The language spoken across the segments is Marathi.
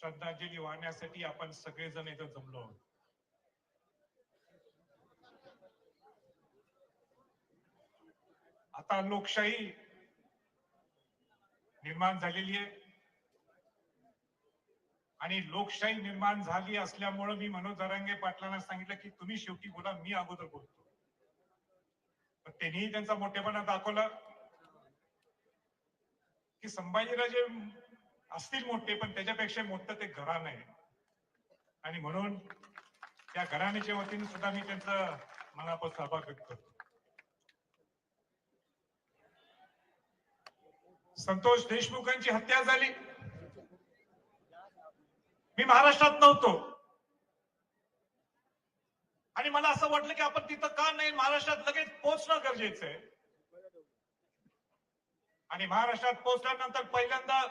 श्रद्धांजली वाहण्यासाठी आपण सगळेजण इथं जमलो आहोत. आता लोकशाही निर्माण झालेली आहे. आणि लोकशाही निर्माण झाली असल्यामुळं मी मनोज जरांगे पाटलांना सांगितलं की तुम्ही शेवटी बोला मी अगोदर बोलतो. पण त्यांनीही त्यांचा मोठेपणा दाखवला की संभाजीराजे असतील मोठे पण त्याच्यापेक्षा मोठं ते घराणं आहे. आणि म्हणून त्या घराण्याच्या वतीने सुद्धा मी त्यांचा मनापासून आभार व्यक्त करतो. संतोष देशमुखांची हत्या झाली. मी महाराष्ट्रात नव्हतो. आणि मला असं वाटलं की आपण तिथं का नाही महाराष्ट्रात लगेच पोहोचणं गरजेचं आहे. आणि महाराष्ट्रात पोहोचल्यानंतर पहिल्यांदा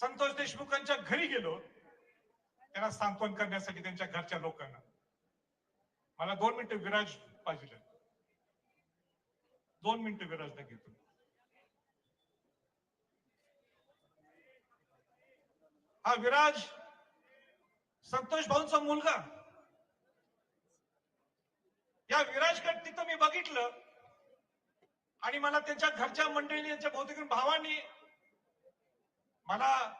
संतोष देशमुखांच्या घरी गेलो त्यांना सांत्वन करण्यासाठी त्यांच्या घरच्या लोकांना. मला दोन मिनिटं विराज पाहिजे. दोन मिनिटं विराजला घेतो हा विराज संतोष भाऊंचा मुलगा. या विराजगड तिथं मी बघितलं. आणि मला त्यांच्या घरच्या मंडळी त्यांच्या बहुतेक भावांनी मला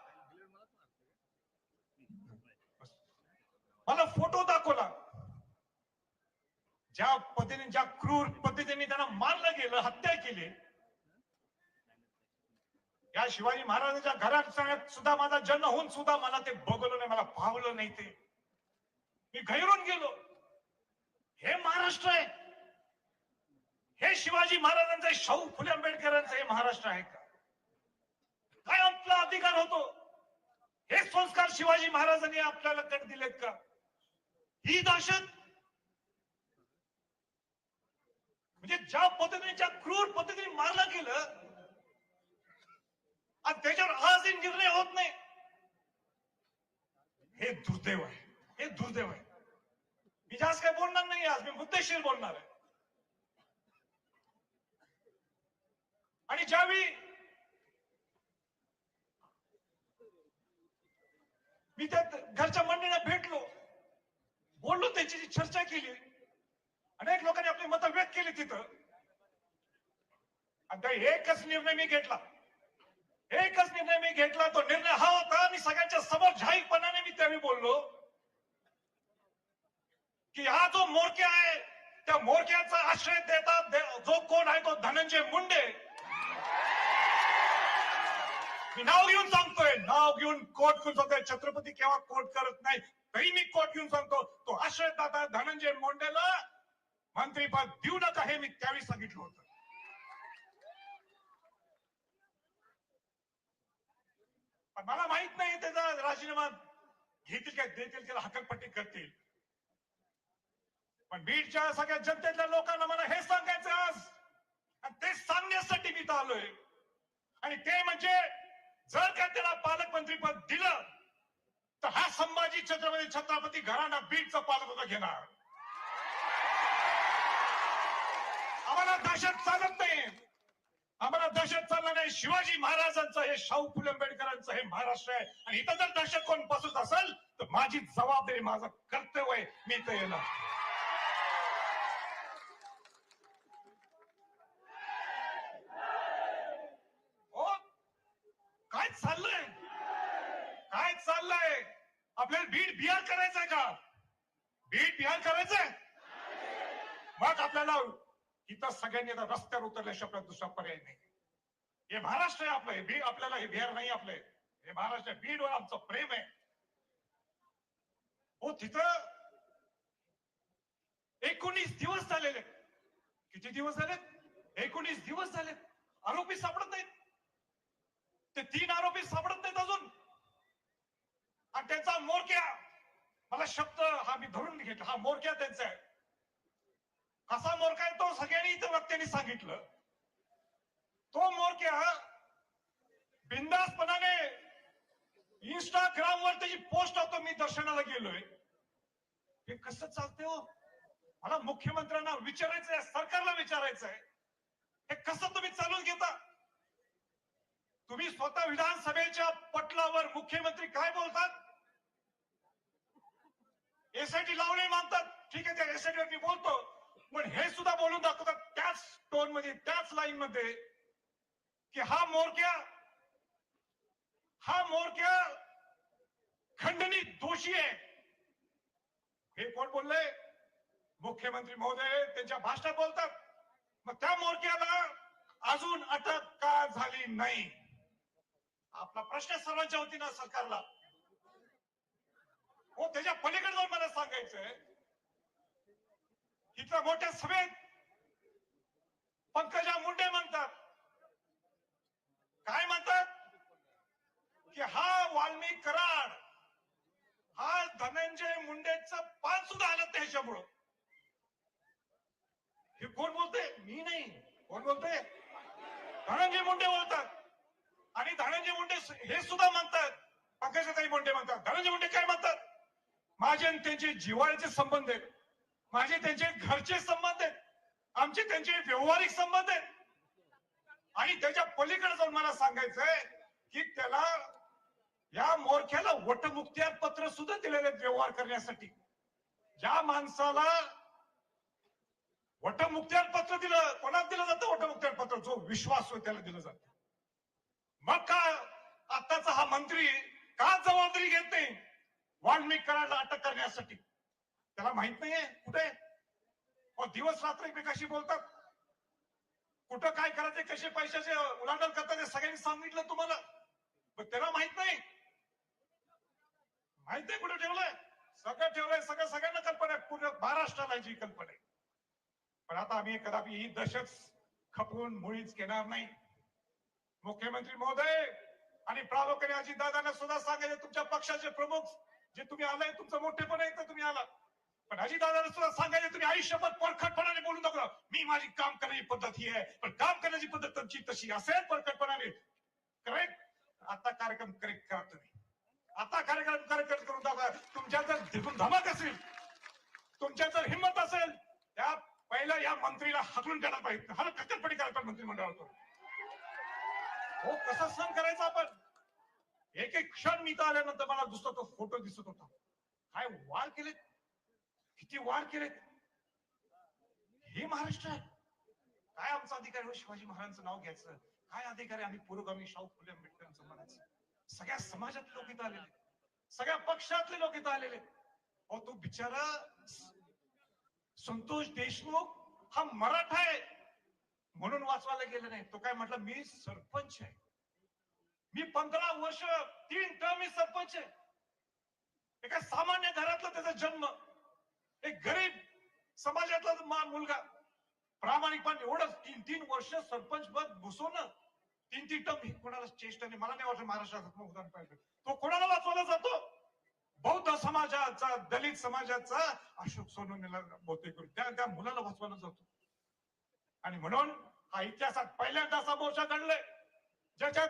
मला फोटो दाखवला. ज्या पद्धतीने ज्या क्रूर पद्धतीने त्यांना मारलं गेलं हत्या केली. या शिवाजी महाराजांच्या घरात सुद्धा माझा जन्म होऊन सुद्धा मला ते बघलं नाही मला भावलं नाही ते. मी गैरून गेलो. हे महाराष्ट्र आहे. हे शिवाजी महाराजांचं शाहू फुले आंबेडकरांचं हे महाराष्ट्र आहे का? अधिकार होतो. हे संस्कार शिवाजी महाराजांनी आपल्याला कट दिलेत का? ही दहशत म्हणजे ज्या पद्धतीने ज्या क्रूर पद्धतीने मारलं गेलं आणि त्याच्यावर आजही निर्णय होत नाही. हे दुर्दैव आहे. हे दुर्दैव आहे. मी जास्त काय बोलणार नाही आज मी मुद्देशीर बोलणार आहे. आणि ज्यावेळी मी त्या घरच्या मंडळीला भेटलो. बोललो त्याची चर्चा केली. अनेक लोकांनी आपली मतं व्यक्त केली तिथं. आणि त्या एकच निर्णय मी घेतला. एकच निर्णय मी घेतला. तो निर्णय हा होता मी सगळ्यांच्या समोर झाईकपणाने मी त्यावेळी बोललो की हा जो मोरक्या आहे त्या मोरक्याचा आश्रय देतात जो कोण आहे तो धनंजय मुंडे. मी नाव घेऊन सांगतोय. नाव घेऊन कोर्ट घेऊन सांगतोय. छत्रपती केव्हा कोर्ट करत नाही तरी मी कोर्ट घेऊन सांगतो. तो आश्रयदाता धनंजय मुंडेला मंत्रीपद देऊ नका हे मी त्यावेळी सांगितलं होतं. पण मला माहीत नाही त्याचा राजीनामा घेतील काय देतील त्याला हकलपट्टी करतील. पण बीडच्या सगळ्या जनतेतल्या लोकांना मला हे सांगायचं आज. आणि ते सांगण्यासाठी मी आलोय. आणि ते म्हणजे जर का त्याला पालकमंत्री पद दिलं तर हा संभाजी छत्रपती छत्रपती घराणा पालक पालकत्व घेणार. आम्हाला दहशत चालत नाही. आम्हाला दहशत चालला नाही. शिवाजी महाराजांचं हे शाहू फुले आंबेडकरांचं हे महाराष्ट्र आहे. आणि इथं जर दहशत कोण बसत असेल तर माझी जबाबदारी माझं कर्तव्य आहे. मी इथं येणार हो काय चाललंय काय चाललाय. आपल्याला बीड बिहार करायचंय का? बीड बिहार करायचंय? मग आपल्याला इथं सगळ्यांनी आता रस्त्यावर उतरल्याशिवाय आपल्याला दुसरा पर्याय नाही. हे महाराष्ट्र आहे आपलं हे बीड आपल्याला हे बिहार नाही आपले. हे महाराष्ट्र आहे. बीडवर आमचं प्रेम आहे. हो तिथं एकोणीस दिवस झालेले किती दिवस झाले एकोणीस दिवस झालेत आरोपी सापडत नाहीत ते तीन आरोपी सापडत नाहीत अजून आणि त्यांचा मोरक्या मला शब्द हा सांगितलं हा मोरक्या त्यांचा आहे. कसा मोरका आहे तो सगळ्यांनी इथं वक्त्यांनी सांगितलं. तो मोरक्या बिंदासपणाने इंस्टाग्राम वर त्याची पोस्ट होतो मी दर्शनाला गेलोय. हे कसं चालते हो? मला मुख्यमंत्र्यांना विचारायचं आहे सरकारला विचारायचं आहे. हे कसं तुम्ही चालून घेता? तुम्ही स्वतः विधानसभेच्या पटलावर मुख्यमंत्री काय बोलतात? एसआयटी लावणे मानतात ठीक आहे त्या एसआयटीवर मी बोलतो. पण हे सुद्धा बोलून दाखवतात त्याच टोनमध्ये त्याच लाईन मध्ये की हा मोरक्या हा मोरक्या खंडणी दोषी आहे. हे कोण बोलले मुख्यमंत्री महोदय त्यांच्या भाषणात बोलतात. मग त्या मोरक्याला अजून अटक का झाली नाही? आपला प्रश्न सर्वांच्या वतीनं सरकारला. हो त्याच्या पलीकडे जाऊन मला सांगायचंय. इथल्या मोठ्या सभेत पंकजा मुंडे म्हणतात काय म्हणतात की हा वाल्मिक कराड हा धनंजय मुंडेचं पान सुद्धा आलं त्याच्यामुळं हे कोण बोलते मी नाही कोण बोलते धनंजय मुंडे बोलतात आणि धनंजय मुंडे हे सुद्धा म्हणतात पंकजाताई मुंडे म्हणतात धनंजय मुंडे काय म्हणतात माझे आणि त्यांचे जिव्हाळ्याचे संबंध आहेत. माझे त्यांचे घरचे संबंध आहेत. आमचे त्यांचे व्यवहारिक संबंध आहेत. आणि त्याच्या पलीकडे जाऊन मला सांगायचंय की त्याला या मोरख्याला वटमुक्त्यार पत्र सुद्धा दिलेले आहेत व्यवहार करण्यासाठी. ज्या माणसाला वटमुक्त्यार पत्र दिलं कोणाला दिलं जातं वटमुक्त्यार पत्र? जो विश्वास होय त्याला दिलं जात. मग का आताचा हा मंत्री का जबाबदारी घेत नाही? वाल्मिक अटक करण्यासाठी. त्याला माहीत नाहीये कुठे दिवस रात्र एकमेकाशी बोलतात. कुठं काय करायचे कसे पैशाचे उलाढाल करतात हे सगळ्यांनी सांगितलं तुम्हाला. पण त्याला माहीत नाही. माहीत नाही कुठे ठेवलंय. सगळं ठेवलंय सगळं सगळ्यांना कल्पना आहे. पूर्ण महाराष्ट्राला याची कल्पना आहे. पण आता आम्ही कदापि ही दशच खपवून मुळीच घेणार नाही. मुख्यमंत्री महोदय आणि प्रामुख्याने अजितदादांना सुद्धा सांगायचे तुमच्या पक्षाचे प्रमुख जे तुम्ही आलाय तुमचं मोठेपण आहे तर तुम्ही आला पण अजितदादांना सुद्धा सांगायचे तुम्ही आयुष्यभर परखटपणाने बोलू नका. मी माझी काम करण्याची पद्धत ही आहे. पण काम करण्याची पद्धत तुमची तशी असेल परखटपणाने. करेक्ट आता कार्यक्रम करेक्ट करा तुम्ही. आता कार्यक्रम करेक्ट करून दाखवा. तुमच्या जर तिथून धमक असेल तुमच्या जर हिंमत असेल त्या पहिल्या या मंत्रीला हकलून देणार पाहिजे. हर कचरपटी करायला मंत्रिमंडळातून. हो कसा सण करायचा आपण? एक एक क्षण मी आल्यानंतर मला दुसरा तो फोटो दिसत होता. काय वार केलेत? किती वार केलेत? हे महाराष्ट्र आहे. काय आमचा अधिकारी हो शिवाजी महाराजांचं नाव घ्यायचं. काय अधिकारी आम्ही पुरोगामी शाहू फुले आंबेडकरांचं म्हणायचं. सगळ्या समाजात लोक इथं आलेले सगळ्या पक्षातले लोक इथं आलेले अहो तो बिचारा संतोष देशमुख हा मराठा आहे. म्हणून वाचवायला गेलं नाही. तो काय म्हटलं मी सरपंच आहे. मी पंधरा वर्ष तीन टर्म मी सरपंच आहे. एका सामान्य घरातला त्याचा जन्म. एक गरीब समाजातला मान मुलगा. प्रामाणिकपणे एवढं तीन तीन वर्ष सरपंच पद घुसवणं तीन तीन टर्म कोणाला चेष्ट नाही. मला नाही वाटत महाराष्ट्रात उदाहरण पाहिजे. तो कोणाला वाचवला जातो? बौद्ध समाजाचा दलित समाजाचा अशोक सोनवणेला बहुतेक त्या त्या मुलाला वाचवला जातो. आणि म्हणून हा इतिहासात पहिल्यांदा असा मोर्चा घडलाय ज्याच्यात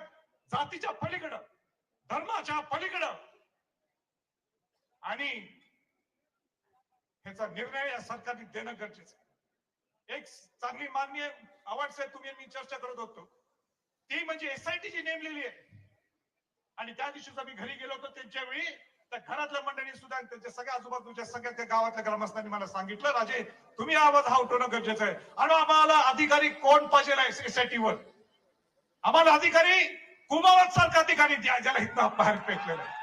जातीच्या पलीकडं धर्माच्या पलीकडं. आणि ह्याचा निर्णय या सरकारने देणं गरजेचं आहे. एक चांगली मान्य आवाज साहेब तुम्ही मी चर्चा करत होतो. ती म्हणजे एसआयटी जी नेमलेली आहे. आणि त्या दिवशीच मी घरी गेलो होतो त्यांच्या वेळी त्या घरातल्या मंडळी सुद्धा त्यांच्या सगळ्या आजूबाजूच्या सगळ्या त्या गावातल्या ग्रामस्थांनी मला सांगितलं राजे तुम्ही आवाज हा उठवणं गरजेचं आहे. आणि आम्हाला अधिकारी कोण पाहिजे एसआयटी वर? आम्हाला अधिकारी कुमावत सारखा अधिकारी ज्याला इथं बाहेर फेकलेलं आहे.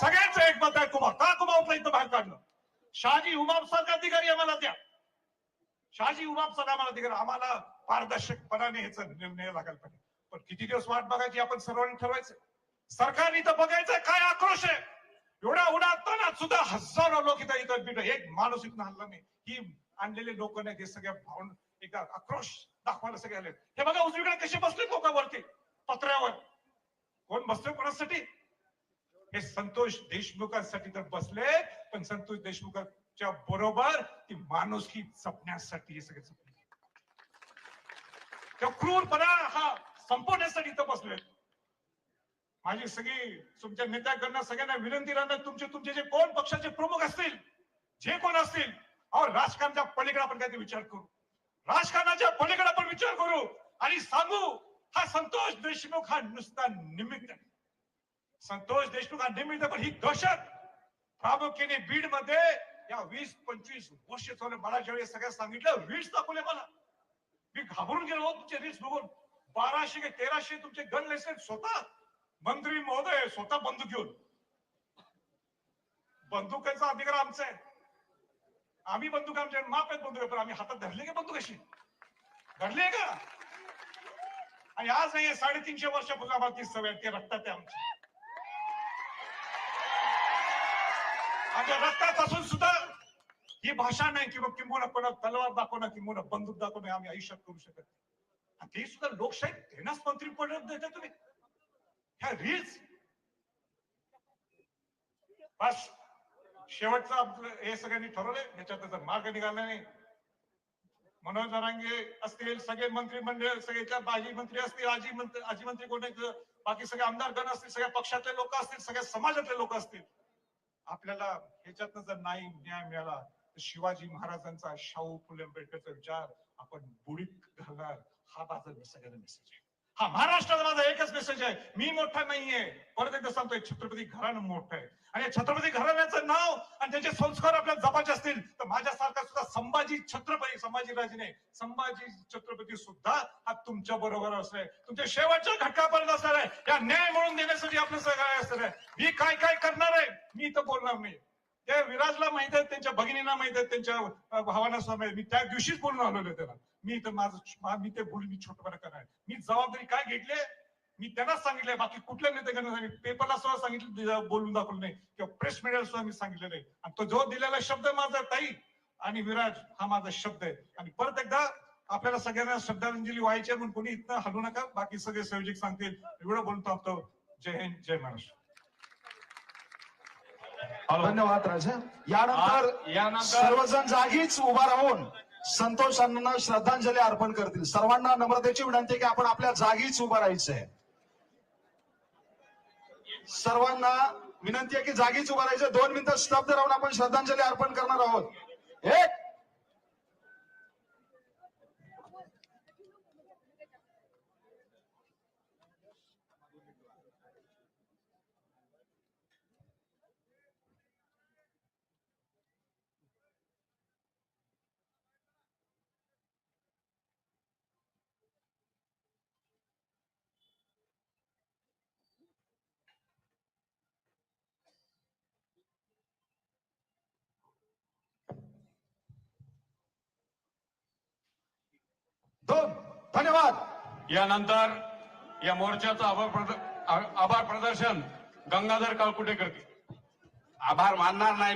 सगळ्यांचं एक मत आहे कुमार का कुमावतला इथं बाहेर काढलं? शहाजी उमाप सारख्या अधिकारी आम्हाला द्या. शहाजी उमाप सारखा आम्हाला अधिकारी आम्हाला पारदर्शकपणाने ह्याचा निर्णय लागायला पाहिजे. पण किती दिवस वाट बघायची आपण सर्वांनी ठरवायचं. सरकारने इथं बघायचं काय आक्रोश आहे. एवढा उडाताना सुद्धा हजारो लोक इथं इथं बिथं एक माणूस इथं हल्ला नाही. ही आणलेले लोक नाही ते सगळ्या भावना एकदा आक्रोश दाखवायला सगळे आले हे बघा उजवीकडे कसे बसले लोकांवरती पत्र्यावर कोण बसतोय कोणासाठी? हे संतोष देशमुखांसाठी तर बसले पण संतोष देशमुखांच्या बरोबर ती माणुसकी जपण्यासाठी हे सगळे जपले. त्या क्रूरपणा हा संपवण्यासाठी इथं बसले. माझी सगळी तुमच्या नेत्याकडनं सगळ्यांना विनंती राहणार तुमचे तुमचे जे कोण पक्षाचे प्रमुख असतील जे कोण असतील अहो राजकारणाच्या पलीकडे आपण काहीतरी विचार करू. राजकारणाच्या पलीकडे आपण विचार करू आणि सांगू हा संतोष देशमुख हा नुसता निमित्त. संतोष देशमुख हा निमित्त पण ही दहशत प्रामुख्याने बीडमध्ये या वीस पंचवीस वर्ष चालू मला ज्यावेळी सगळ्या सांगितलं वीस दाखवले मला. मी घाबरून गेलो तुमचे रील्स बघून. बाराशे के तेराशे तुमचे गन लायसन्स स्वतः मंत्री महोदय स्वतः बंदूक घेऊन. बंदुकांचा अधिकार आमचा आहे. आम्ही बंदूक आमच्या माप आहेत बंदूक पण आम्ही हातात धरले का बंदूक अशी. धरले का? आणि आज नाही साडेतीनशे वर्ष आम्हाला ती सवय ते रक्तात आहे आमची. आमच्या रक्तात असून सुद्धा ही भाषा नाही किंवा किंबहुना कोणा तलवार दाखवणं किंबहुना बंदूक दाखवणं आम्ही आयुष्यात करू शकत नाही. ते सुद्धा लोकशाही घेण्यास मंत्री पडत देता तुम्ही? ह्या रील्स बस. शेवटचं आपलं हे सगळ्यांनी ठरवलंय याच्यात मार्ग निघाला नाही. मनोज जरांगे असतील सगळे मंत्रिमंडळ सगळ्याच्या बाजी मंत्री असतील आजी मंत्री आजी मंत्री कोण आहेत, बाकी सगळे आमदार गण असतील सगळ्या पक्षातले लोक असतील सगळ्या समाजातले लोक असतील. आपल्याला ह्याच्यातनं जर नाही न्याय मिळाला तर शिवाजी महाराजांचा शाहू फुले आंबेडकरचा विचार आपण बुडीत घालणार. हा माझा सगळ्यांना मेसेज आहे. हा महाराष्ट्राचा माझा एकच मेसेज आहे. मी मोठा नाहीये. परत एकदा सांगतोय छत्रपती घराणं मोठं आहे. आणि छत्रपती घराण्याचं नाव आणि त्यांचे संस्कार आपल्याला जपायचे असतील तर माझ्यासारखा सुद्धा संभाजी छत्रपती संभाजी राजे संभाजी छत्रपती सुद्धा हा तुमच्या बरोबर असणार आहे. तुमच्या शेवटच्या घटकापर्यंत असणार आहे. या न्याय म्हणून देण्यासाठी आपलं सगळं असणार आहे. मी काय काय करणार आहे मी इथं बोलणार नाही. त्या विराजला माहीत आहे त्यांच्या भगिनींना माहीत आहेत त्यांच्या भावांना सुद्धा मी त्या दिवशीच बोलून आलेलो त्याला. मी तर माझं मा- ते बोलून मी छोटपणा करणार. मी जबाबदारी काय घेतली मी त्यांनाच सांगितलंय बाकी कुठल्या नेत्याकडे सांगितलं? पेपरला सुद्धा सांगितलं बोलून दाखवलं नाही. किंवा प्रेस मीडियाला सुद्धा मी सांगितलं नाही. आणि तो जो दिलेला शब्द आहे माझा ताई. आणि विराज हा माझा शब्द आहे. आणि परत एकदा आपल्याला सगळ्यांना श्रद्धांजली व्हायची म्हणून कोणी इथं हलू नका. बाकी सगळे संयोजक सांगतील. एवढं बोलतो आपतो जय हिंद जय महाराष्ट्र. धन्यवाद राजा. यानंतर यानंतर- सर्वजण जागीच उभा राहून संतोष अण्णांना श्रद्धांजली अर्पण करतील. सर्वांना नम्रतेची विनंती आहे की आपण आपल्या जागीच उभं राहायचंय. सर्वांना विनंती आहे की जागीच उभं राहायचं दोन मिनिटं स्तब्ध राहून आपण श्रद्धांजली अर्पण करणार आहोत. एक दोन धन्यवाद. यानंतर या मोर्चाचं आभार आभार प्रदर्शन गंगाधर काळकुटे करतील. आभार मानणार नाही.